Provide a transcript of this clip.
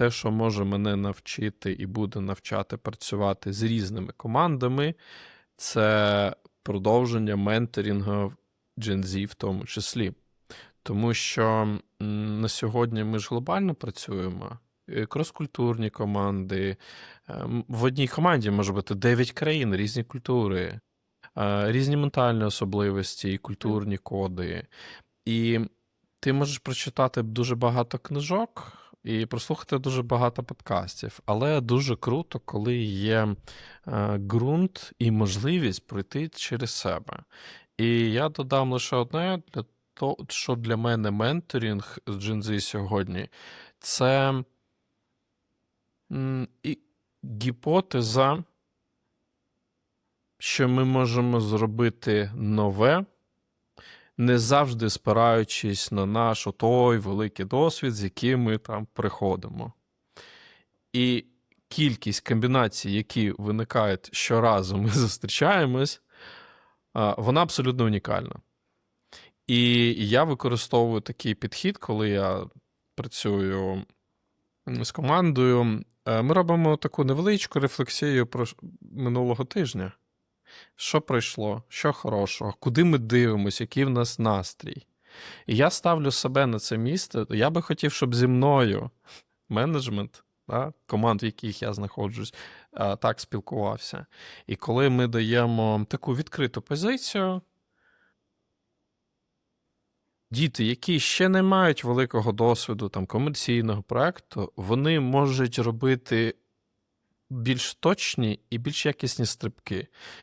те, що може мене навчити і буде навчати працювати з різними командами, це продовження менторінгу Gen Z в тому числі. Тому що на сьогодні ми ж глобально працюємо. е, Кроскультурні команди. Ем, В одній команді може бути 9 країн, різні культури, е, різні ментальні особливості і культурні коди. І ти можеш прочитати дуже багато книжок і прослухати дуже багато подкастів. Але дуже круто, коли є е, ґрунт і можливість пройти через себе. І я додам лише одне для того, що для мене менторинг з Z сьогодні це гіпотеза, що ми можемо зробити нове, не завжди спираючись на наш той великий досвід, з яким ми там приходимо. І кількість комбінацій, які виникають щоразу, ми зустрічаємось, вона абсолютно унікальна. І я використовую такий підхід, коли я працюю з командою. Е, Ми робимо таку невеличку рефлексію про минулого тижня. Що пройшло, що хорошого, куди ми дивимося, який в нас настрій. І я ставлю себе на це місце. Я би хотів, щоб зі мною менеджмент да, команд, в яких я знаходжусь, так спілкувався. І коли ми даємо таку відкриту позицію, діти, які ще не мають великого досвіду там, комерційного проекту, вони можуть робити більш точні і більш якісні стрибки.